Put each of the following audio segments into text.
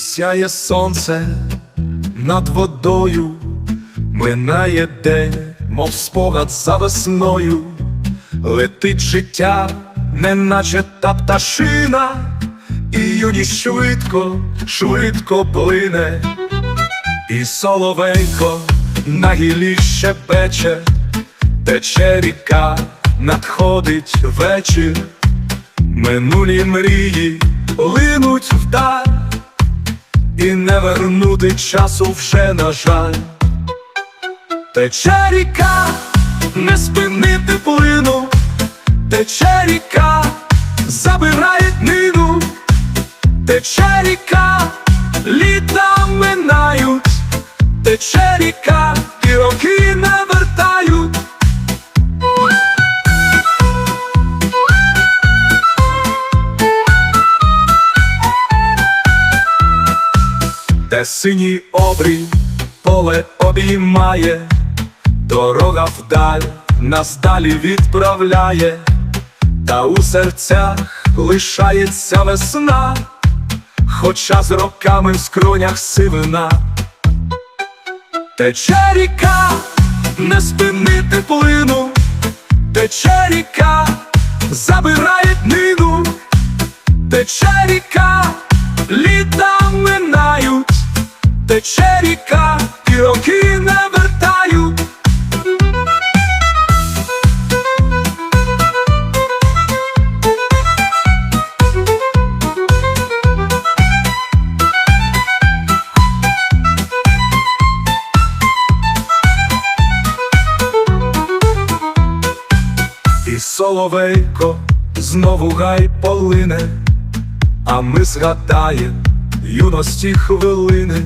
Сяє сонце над водою, минає день, мов спогад за весною, летить життя, неначе та пташина, і юність швидко, швидко плине, і соловейко на гілі щебече, тече ріка, надходить вечір, минулі мрії линуть вдаль, і не вернути часу вже, на жаль. Тече ріка, не спинити плину, тече ріка, забирає днину, тече ріка, літа минають, тече ріка, і роки не вертають. Синій обрій поле обіймає, дорога вдаль нас далі відправляє, та у серцях лишається весна, хоча з роками в скронях сивина. Тече ріка, не спинити плину, тече ріка, забирає днину, тече ріка, літа тече ріка, і роки не. І соловейко знову гай полине, а ми згадаєм юності хвилини,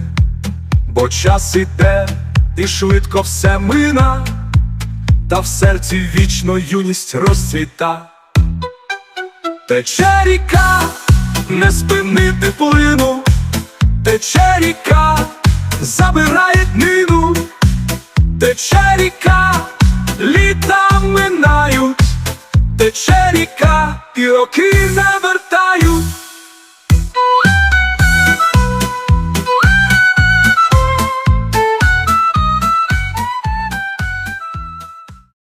бо час іде і швидко все мина, та в серці вічно юність розцвіта. Тече ріка, не спинити плину, тече ріка, забирає днину, тече ріка, літа минають, тече ріка, і роки не вертають.